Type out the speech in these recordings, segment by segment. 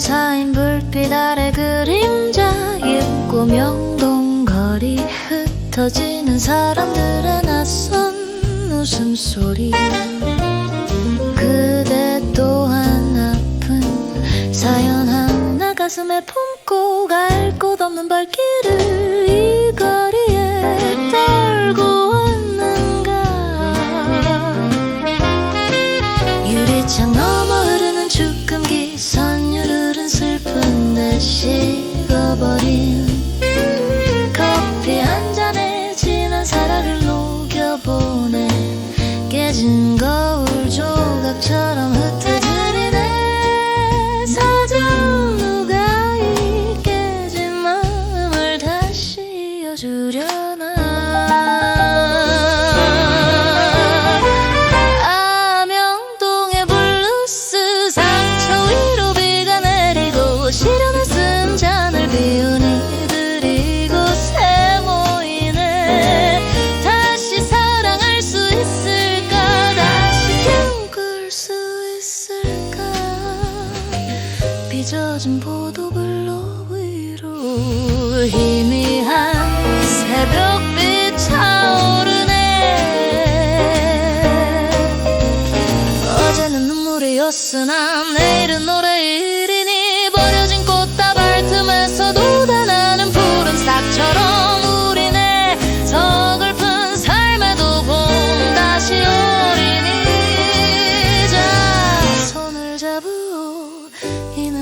쌓인 불빛 아래 그림자 깊고 명동 거리 흩어지는 사람들의 낯선 웃음소리. 그대 또한 아픈 사연 하나 가슴에 품고 갈 곳 없는 발길을 깨진 빚어진 보도블록 위로 희미한 새벽빛 차오르네. 어제는 눈물이었으나 내일은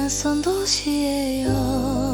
낯선 도시의 연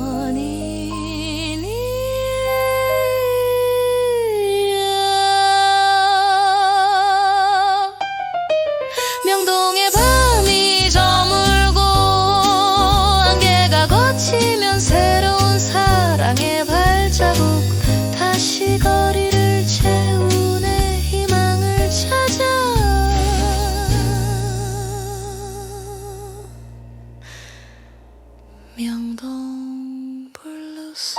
명동 블루스